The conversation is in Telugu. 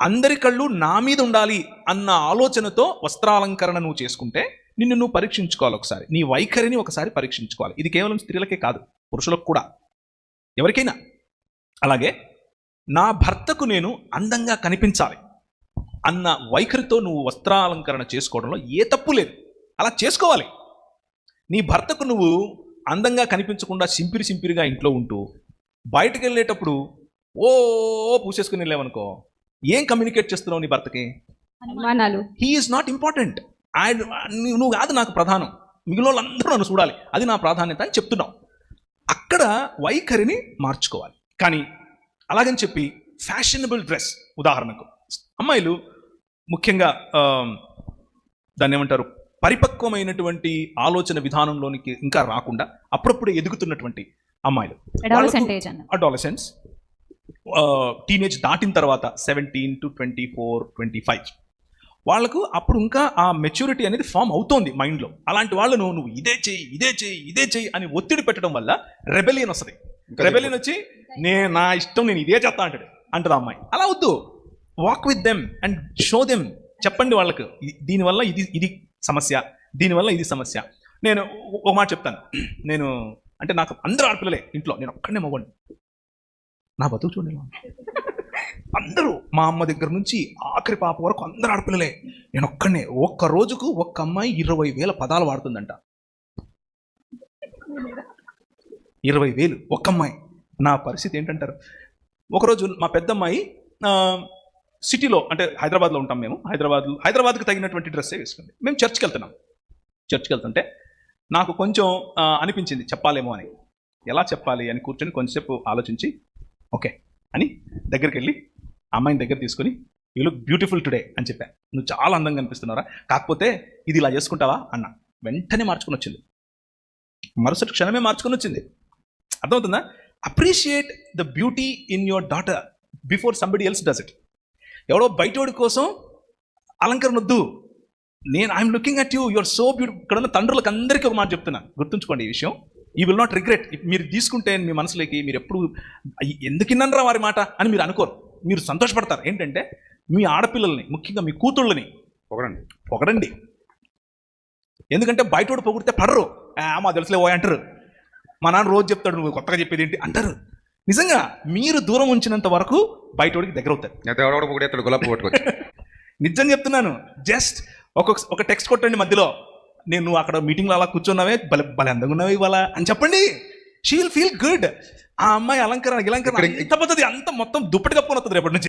అందరి కళ్ళు నా మీద ఉండాలి అన్న ఆలోచనతో వస్త్రాలంకరణ నువ్వు చేసుకుంటే నిన్ను నువ్వు పరీక్షించుకోవాలి ఒకసారి. నీ వైఖరిని ఒకసారి పరీక్షించుకోవాలి. ఇది కేవలం స్త్రీలకే కాదు పురుషులకు కూడా. ఎవరికైనా. అలాగే నా భర్తకు నేను అందంగా కనిపించాలి అన్న వైఖరితో నువ్వు వస్త్రాలంకరణ చేసుకోవడంలో ఏ తప్పు లేదు. అలా చేసుకోవాలి. నీ భర్తకు నువ్వు అందంగా కనిపించకుండా సింపిరి సింపిరిగా ఇంట్లో ఉంటూ బయటకు వెళ్ళేటప్పుడు ఓ పూసేసుకుని వెళ్ళావనుకో ఏం కమ్యూనికేట్ చేస్తున్నావు నీ భర్తకి? అనుమానాలు. హీ ఈజ్ నాట్ ఇంపార్టెంట్ ఆయన నువ్వు కాదు నాకు ప్రధానం. మిగిలిన వాళ్ళందరూ నన్ను చూడాలి. అది నా ప్రాధాన్యత అని చెప్తున్నావు. అక్కడ వైఖరిని మార్చుకోవాలి. కానీ అలాగని చెప్పి ఫ్యాషనబుల్ డ్రెస్ ఉదాహరణకు. అమ్మాయిలు ముఖ్యంగా ఆ, దాన్ని ఏమంటారు? పరిపక్వమైనటువంటి ఆలోచన విధానంలోనికి ఇంకా రాకుండా అప్పుడప్పుడు ఎదుగుతున్నటువంటి అమ్మాయిలు. అడాలసెన్స్ టీనేజ్ దాటిన తర్వాత seventeen to twenty four twenty five వాళ్ళకు అప్పుడు ఇంకా ఆ మెచ్యూరిటీ అనేది ఫామ్ అవుతోంది మైండ్లో అలాంటి వాళ్ళను నువ్వు ఇదే చెయ్యి ఇదే చెయ్యి ఇదే చెయ్యి అని ఒత్తిడి పెట్టడం వల్ల రెబెలియన్ వస్తుంది. రెబెలియన్ వచ్చి నే నా ఇష్టం నేను ఇదే చేస్తా అంటాడు అంటది అమ్మాయి. అలా వద్దు. Walk with them and show them చెప్పండి వాళ్ళకు. దీనివల్ల ఇది ఇది సమస్య. దీనివల్ల ఇది సమస్య. నేను ఒక మాట చెప్తాను. నేను అంటే నాకు అందరూ ఆడపిల్లలే ఇంట్లో. నేను ఒక్కడనే మగండి నా బతుకు చూడండి అందరూ మా అమ్మ దగ్గర నుంచి ఆఖరి పాప వరకు అందరూ ఆడపిల్లలే. నేను ఒక్కనే ఒక్క రోజుకు ఒక్క అమ్మాయి ఇరవై వేల పదాలు వాడుతుందంట. ఇరవై వేలు ఒక్క అమ్మాయి. నా పరిస్థితి ఏంటంటారు? ఒకరోజు మా పెద్దమ్మాయి సిటీలో అంటే హైదరాబాద్లో ఉంటాం మేము. హైదరాబాద్ హైదరాబాద్కి తగినటువంటి డ్రెస్సే వేసుకుంది. మేము చర్చ్కి వెళ్తున్నాం. చర్చ్కి వెళ్తుంటే నాకు కొంచెం అనిపించింది చెప్పాలేమో అని. ఎలా చెప్పాలి అని కూర్చొని కొంచెంసేపు ఆలోచించి ఓకే. అని దగ్గరికి వెళ్ళి అమ్మాయిని దగ్గర తీసుకొని యూ లుక్ బ్యూటిఫుల్ టుడే అని చెప్పా. నువ్వు చాలా అందంగా అనిపిస్తున్నారా కాకపోతే ఇది ఇలా చేసుకుంటావా? అన్న. వెంటనే మార్చుకుని వచ్చింది. మరుసటి క్షణమే మార్చుకొని వచ్చింది. అర్థమవుతుందా? Appreciate the beauty in your daughter before somebody else does it. ఎవడో బయటోడి కోసం అలంకరణ వద్దు. నేను I'm looking at you. Your so beauty ఇక్కడ ఉన్న తండ్రులకు అందరికీ ఒక మాట చెప్తున్నా. గుర్తుంచుకోండి ఈ విషయం. ఈ విల్ నాట్ రిగ్రెట్ మీరు తీసుకుంటే మీ మనసులోకి మీరు ఎప్పుడు "అయ్య, ఎందుకు విన్నారా వారి మాట అని మీరు అనుకోరు. మీరు సంతోషపడతారు. ఏంటంటే మీ ఆడపిల్లల్ని ముఖ్యంగా మీ కూతుళ్ళని ఒకరండి పొగడండి. ఎందుకంటే బయటోడు పొగిడితే పడరు. "ఆ, మా తెలుసులే ఓ అంటారు. మా నాన్న రోజు చెప్తాడు నువ్వు కొత్తగా చెప్పేది ఏంటి? అంటారు. నిజంగా మీరు దూరం ఉంచినంత వరకు బయటోడికి దగ్గర అవుతారు. గులాబీ నిజం చెప్తున్నాను. జస్ట్ ఒక ఒక టెక్స్ట్ కొట్టండి మధ్యలో. నేను నువ్వు అక్కడ మీటింగ్లో అలా కూర్చున్నావే భలే భలే అందంగా ఉన్నావు ఇవాళ అని చెప్పండి. షీ విల్ ఫీల్ గుడ్ ఆ అమ్మాయి అలంకరణ ఇలంకరణ ఇంత పద్ధతి అంత మొత్తం దుప్పటి కప్పుకొని వస్తుంది రేపటి నుంచి.